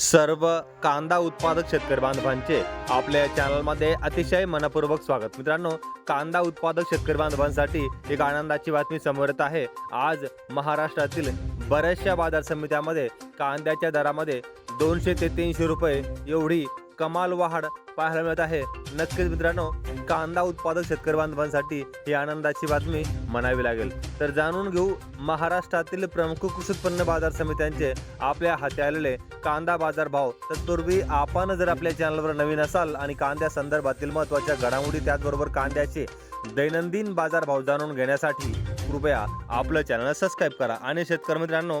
सर्व कांदा उत्पादक शेतकरी बांधवांचे आपल्या चॅनलमध्ये अतिशय मनपूर्वक स्वागत. मित्रांनो कांदा उत्पादक शेतकरी बांधवांसाठी एक आनंदाची बातमी समोर येत आहे. आज महाराष्ट्रातील बऱ्याचशा बाजार समित्यामध्ये कांद्याच्या दरामध्ये दोनशे ते तीनशे रुपये एवढी कमाल वाढ पाहायला मिळत आहे. नक्कीच मित्रांनो कांदा उत्पादक शेतकरी बांधवांसाठी ही आनंदाची बातमी म्हणावी लागेल. तर जाणून घेऊ महाराष्ट्रातील प्रमुख कृषी उत्पन्न बाजार समित्यांचे आपल्या हाती आलेले कांदा बाजार भाव तत्पूर्वी आपण जर आपल्या चॅनलवर नवीन असाल आणि कांद्या संदर्भातील महत्त्वाच्या घडामोडी त्याचबरोबर कांद्याचे दैनंदिन बाजार भाव जाणून घेण्यासाठी कृपया आपलं चॅनल सबस्क्राईब करा. आणि शेतकरी मित्रांनो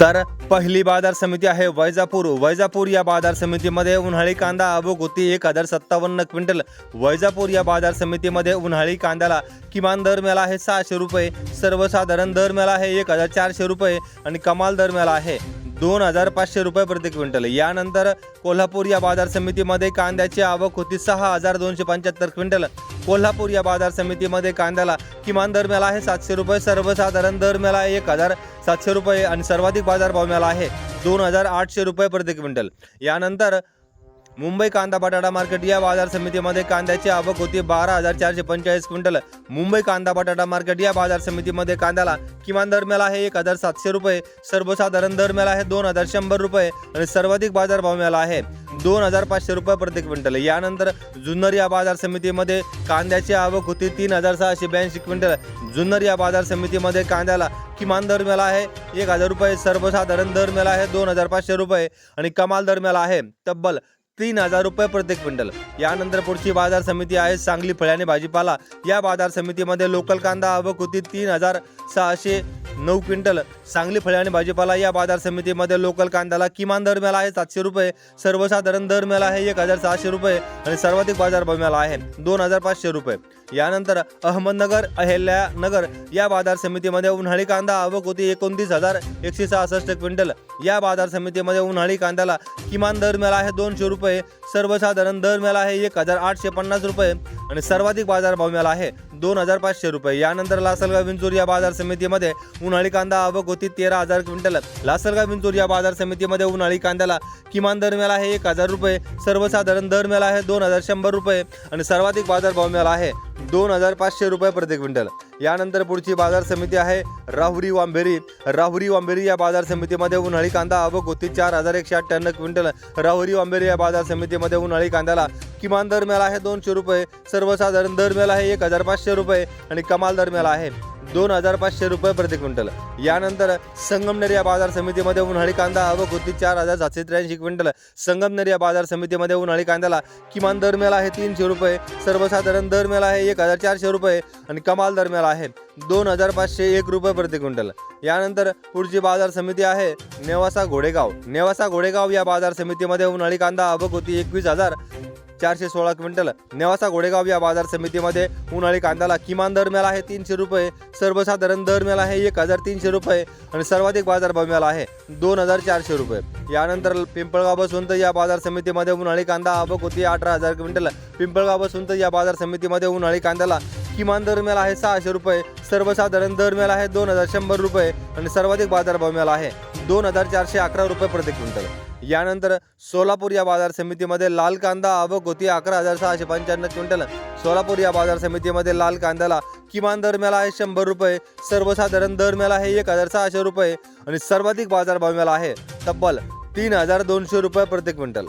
तर पहिली बाजार समिती आहे वैजापूर. वैजापूर या बाजार समितीमध्ये उन्हाळी कांदा आवक होती एक हजार सत्तावन्न क्विंटल. वैजापूर या बाजार समितीमध्ये उन्हाळी कांद्याला किमान दर मिळाला आहे सहाशे रुपये. सर्वसाधारण दर मिळाला आहे एक हजार चारशे रुपये आणि कमाल दर मिळाला आहे दोन हजार पाचशे रुपये प्रति क्विंटल. यानंतर कोल्हापूर या बाजार समितीमध्ये कांद्याची आवक होती सहा हजार दोनशे पंच्याहत्तर क्विंटल. कोल्हापूर या बाजार समितीमध्ये कांद्याला किमान दर मिळाला आहे. सातशे रुपये सर्वसाधारण दर मिळाला आहे. एक हजार सातशे रुपये आणि सर्वाधिक बाजारभाव मिळाला आहे. दोन हजार आठशे रुपये प्रति क्विंटल. यानंतर मुंबई कांदा बटाटा मार्केट या बाजार समितीमध्ये कांद्याची आवक होती बारा हजार चारशे पंचेचाळीस क्विंटल. मुंबई कांदा बटाटा मार्केट या बाजार समितीमध्ये कांद्याला किमान दर मिळाला आहे एक हजार सातशे रुपये सर्वसाधारण दर मिळाला आहे दोन हजार शंभर रुपये आणि सर्वाधिक बाजारभाव मिळाला आहे दोन हजार पाचशे रुपये प्रति क्विंटल. यानंतर जुन्नर या बाजार समितीमध्ये कांद्याची आवक होती तीन हजार सहाशे ब्याऐंशी क्विंटल. जुन्नर या बाजार समितीमध्ये कांद्याला किमान दर मिळाला आहे एक हजार रुपये सर्वसाधारण दर मिळाला आहे दोन हजार पाचशे रुपये आणि कमाल दर मिळाला आहे तब्बल तीन हजार रुपये प्रत्येक क्विंटल. यानंतर पुढची बाजार समिती आहे सांगली फळे आणि भाजीपाला. या बाजार समितीमध्ये लोकल कांदा आवक होती तीन हजार सहाशे नऊ क्विंटल. सांगली फळे आणि भाजीपाला या बाजार समितीमध्ये लोकल कांद्याला किमान दर मिळाला आहे सातशे रुपये. सर्वसाधारण दर मिळाला आहे एक हजार सहाशे रुपये. आणि सर्वाधिक बाजारभाव मिळाला आहे दोन हजार पाचशे रुपये. यानंतर अहमदनगर अहिल्यानगर या बाजार समितीमध्ये उन्हाळी कांदा आवक होती. एकोणतीस हजार एकशे सहासष्ट क्विंटल. या बाजार समितीमध्ये उन्हाळी कांद्याला किमान दर मिळाला आहे दोनशे रुपये. सर्वसाधारण दर मिळाला आहे एक हजार आठशे पन्नास रुपये. आणि सर्वाधिक बाजारभाव मिळाला आहे दोन हजार पाचशे रुपये. यानंतर लासलगाव विंचूर या बाजार समितीमध्ये उन्हाळी कांदा आवक होती तेरा हजार क्विंटल. लासलगाव विंचूर या बाजार समितीमध्ये उन्हाळी कांद्याला किमान दर मिळाला आहे एक हजार रुपये. सर्वसाधारण दर मिळाला आहे दोन हजार शंभर रुपये. आणि सर्वाधिक बाजारभाव मिळाला आहे दोन हजार पाचशे रुपये प्रति क्विंटल. यानंतर पुढची बाजार समिती आहे राहुरी वांभेरी राहुरी वांबेरी या बाजार समितीमध्ये उन्हाळी कांदा आवक होती चार हजार एकशे अठ्ठ्याण्णव क्विंटल. राहुरी वांबेरी या बाजार समितीमध्ये उन्हाळी कांद्याला किमान दर मिळाला आहे दोनशे रुपये. सर्वसाधारण दर मिळाला आहे एक हजार पाचशे रुपये आणि कमाल दर मिळाला आहे. दोन हजार पाचशे रुपये प्रति क्विंटल. यानंतर संगमनेर या बाजार समितीमध्ये उन्हाळी कांदा आवक होती चार हजार सातशे त्र्याऐंशी क्विंटल. संगमनेर या बाजार समितीमध्ये उन्हाळी कांद्याला किमान दर मिळाला आहे तीनशे रुपये सर्वसाधारण दर मिळाला आहे एक हजार चारशे रुपये आणि कमाल दर मिळाला आहे दोन हजार पाचशे एक रुपये प्रति क्विंटल. यानंतर पुढची बाजार समिती आहे नेवासा घोडेगाव. नेवासा घोडेगाव या बाजार समितीमध्ये उन्हाळी कांदा आवक होती एकवीस हजार चारशे सोळा क्विंटल. नेवासा घोडेगाव या बाजार समितीमध्ये उन्हाळी कांद्याला किमान दर मिळाला आहे तीनशे रुपये सर्वसाधारण दर मिळाला आहे एक हजार तीनशे रुपये आणि सर्वाधिक बाजारभाव मिळाला आहे दोन हजार चारशे रुपये. यानंतर पिंपळगाव बसवंत या बाजार समितीमध्ये उन्हाळी कांदा आवक होती अठरा हजार क्विंटल. पिंपळगाव बसवंत या बाजार समितीमध्ये उन्हाळी कांद्याला किमान दर मिळाला आहे सहाशे रुपये सर्वसाधारण दर मिळाला आहे दोन हजार शंभर रुपये आणि सर्वाधिक बाजारभाव मिळाला आहे दोन हजार चारशे अकरा रुपये प्रति क्विंटल. यानंतर सोलापूर या बाजार समितीमध्ये लाल कांदा आवक होती अकरा हजार सहाशे पंच्याण्णव क्विंटल. सोलापूर या बाजार समितीमध्ये लाल कांद्याला किमान दर मिळाला आहे शंभर रुपये. सर्वसाधारण दर मिळाला आहे एक हजार सहाशे रुपये. आणि सर्वाधिक बाजारभाव मिळाला आहे तब्बल तीन हजार दोनशे रुपये प्रति क्विंटल.